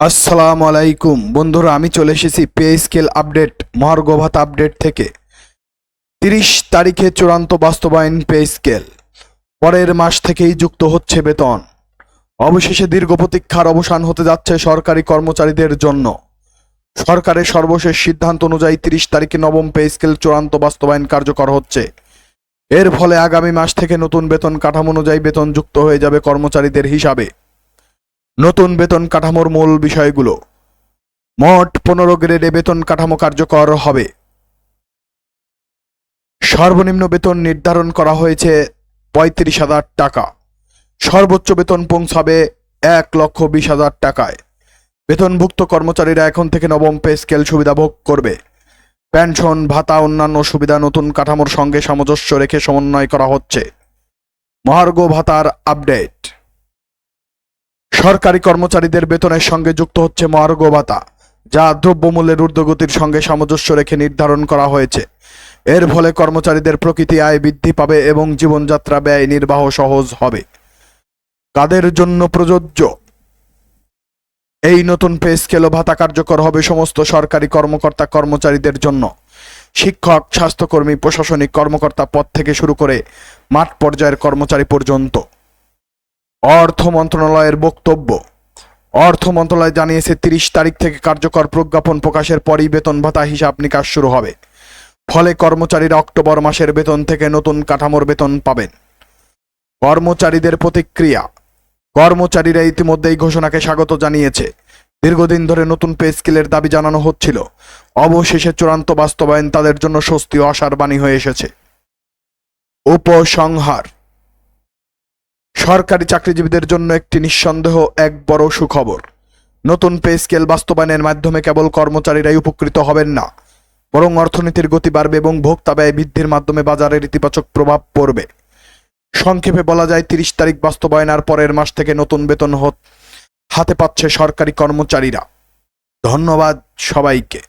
আসসালামু আলাইকুম। বন্ধুরা, আমি চলে এসেছি পে স্কেল আপডেট মহার্ঘ ভাতা আপডেট থেকে। তিরিশ তারিখে চূড়ান্ত বাস্তবায়ন পে স্কেল পরের মাস থেকেই যুক্ত হচ্ছে বেতন। অবশেষে দীর্ঘ প্রতীক্ষার অবসান হতে যাচ্ছে সরকারি কর্মচারীদের জন্য। সরকারের সর্বশেষ সিদ্ধান্ত অনুযায়ী তিরিশ তারিখে নবম পে স্কেল চূড়ান্ত বাস্তবায়ন কার্যকর হচ্ছে। এর ফলে আগামী মাস থেকে নতুন বেতন কাঠামো অনুযায়ী বেতন যুক্ত হয়ে যাবে কর্মচারীদের হিসাবে। নতুন বেতন কাঠামোর মূল বিষয়গুলো। মোট পনেরো গ্রেডে বেতন কাঠামো কার্যকর হবে। সর্বনিম্ন বেতন নির্ধারণ করা হয়েছে পঁয়ত্রিশ হাজার টাকা। সর্বোচ্চ বেতন পৌঁছাবে এক লক্ষ বিশ হাজার টাকায়। বেতনভুক্ত কর্মচারীরা এখন থেকে নবম পে স্কেল সুবিধা ভোগ করবে। পেনশন, ভাতা, অন্যান্য সুবিধা নতুন কাঠামোর সঙ্গে সামঞ্জস্য রেখে সমন্বয় করা হচ্ছে। মহার্ঘ ভাতার আপডেট। সরকারি কর্মচারীদের বেতনের সঙ্গে যুক্ত হচ্ছে মহার্ঘ ভাতা, যা দ্রব্যমূল্যের ঊর্ধ্বগতির সঙ্গে সামঞ্জস্য রেখে নির্ধারণ করা হয়েছে। এর ফলে কর্মচারীদের প্রকৃতি আয় বৃদ্ধি পাবে এবং জীবনযাত্রা ব্যয় নির্বাহ সহজ হবে। কাদের জন্য প্রযোজ্য? এই নতুন পে স্কেল ভাতা কার্যকর হবে সমস্ত সরকারি কর্মকর্তা কর্মচারীদের জন্য। শিক্ষক, স্বাস্থ্যকর্মী, প্রশাসনিক কর্মকর্তা পদ থেকে শুরু করে মাঠ পর্যায়ের কর্মচারী পর্যন্ত। অর্থ মন্ত্রণালয়ের বক্তব্য। অর্থ মন্ত্রণালয় জানিয়েছে, তিরিশ তারিখ থেকে কার্যকর প্রজ্ঞাপন প্রকাশের পরই বেতন ভাতা হিসাব নিকাশ শুরু হবে। ফলে কর্মচারীরা অক্টোবর মাসের বেতন থেকে নতুন কাঠামোর বেতন পাবেন। কর্মচারীদের প্রতিক্রিয়া। কর্মচারীরা ইতিমধ্যেই ঘোষণাকে স্বাগত জানিয়েছে। দীর্ঘদিন ধরে নতুন পে স্কেলের দাবি জানানো হচ্ছিল। অবশেষে চূড়ান্ত বাস্তবায়ন তাদের জন্য স্বস্তি ও আশার বাণী হয়ে এসেছে। উপসংহার। সরকারি চাকরিজীবীদের জন্য একটি নিঃসন্দেহ এক বড় সুখবর। নতুন পে স্কেল বাস্তবায়নের মাধ্যমে কেবল কর্মচারীরাই উপকৃত হবেন না, বরং অর্থনীতির গতি বাড়বে এবং ভোক্তা ব্যয় বৃদ্ধির মাধ্যমে বাজারের ইতিবাচক প্রভাব পড়বে। সংক্ষেপে বলা যায়, তিরিশ তারিখ বাস্তবায়নের পরের মাস থেকে নতুন বেতন হত- পাচ্ছে সরকারি কর্মচারীরা। ধন্যবাদ সবাইকে।